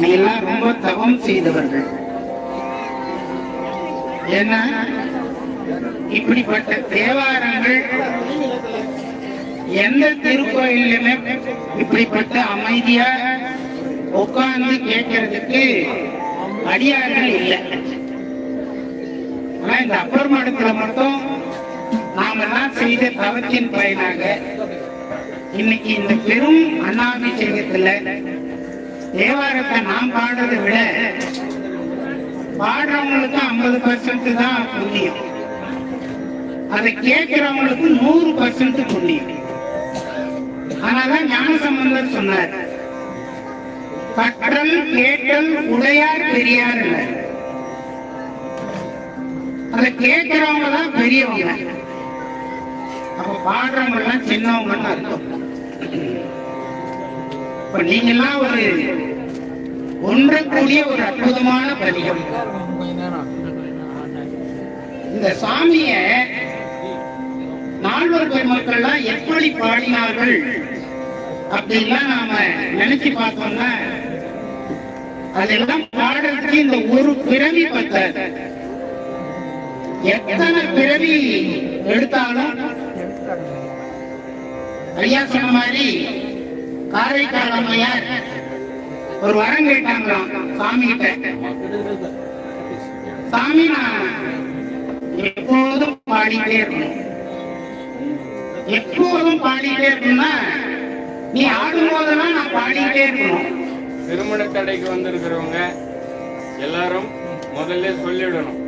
நீ எல்லாம் ரொம்ப தவம் செய்தவர்கள். ஏன்னா இப்படிப்பட்ட தேவாரங்கள் எந்த திருக்கோயிலுமே இப்படிப்பட்ட அமைதியா உட்கார்ந்து கேட்கறதுக்கு அடியார்கள் இல்லை. ஆனா இந்த அப்பர் மடத்துல மட்டும் நாம எல்லாம் செய்த தவத்தின் பயனாக இன்னைக்கு இந்த பெரும் அண்ணாபிஷேகத்துல தேவாரத்தை நாம் பாடுறதை விட பாடுறவங்களுக்கு ஐம்பது பர்சன்ட் தான் புண்ணியம். அதை கேட்கிறவங்களுக்கு நூறு பர்சன்ட் புண்ணியம். ஆனாதான் ஞானசம்பந்தர் சொன்னார் கற்றல் கேட்டல் உடையார் பெரியார் அதை கேட்கிறவங்க தான் பெரியவங்க. அப்ப பாடுறவங்க எல்லாம் சின்னவங்கன்னு அர்த்தம். இப்ப நீங்க எல்லாம் ஒரு ஒன்றக்கூடிய ஒரு அற்புதமான பதிகம். இந்த சாமிய நால்வர் பெருமக்கள் எல்லாம் எப்படி பாடினார்கள் அப்படின்லாம் நாம நினைச்சு பார்த்தோம்னா அதெல்லாம் பாடுறதுக்கு இந்த ஒரு பிறவி பத்தாது. எத்தனை பிறவி எடுத்தாலும் ஐயா சொன்ன மாதிரி காரைக்கால் அம்மையார் ஒரு வரம் கேட்டாங்களாம் சாமி கிட்ட சாமி நான் எப்போதும் பாடிட்டே இருக்கணும். எப்போதும் பாடிட்டே இருக்கணும்னா நீ ஆடும் போதெல்லாம் நான் பாடிட்டே இருக்கணும். திருமண தடைக்கு வந்திருக்கிறவங்க எல்லாரும் முதல்ல சொல்லிடணும்.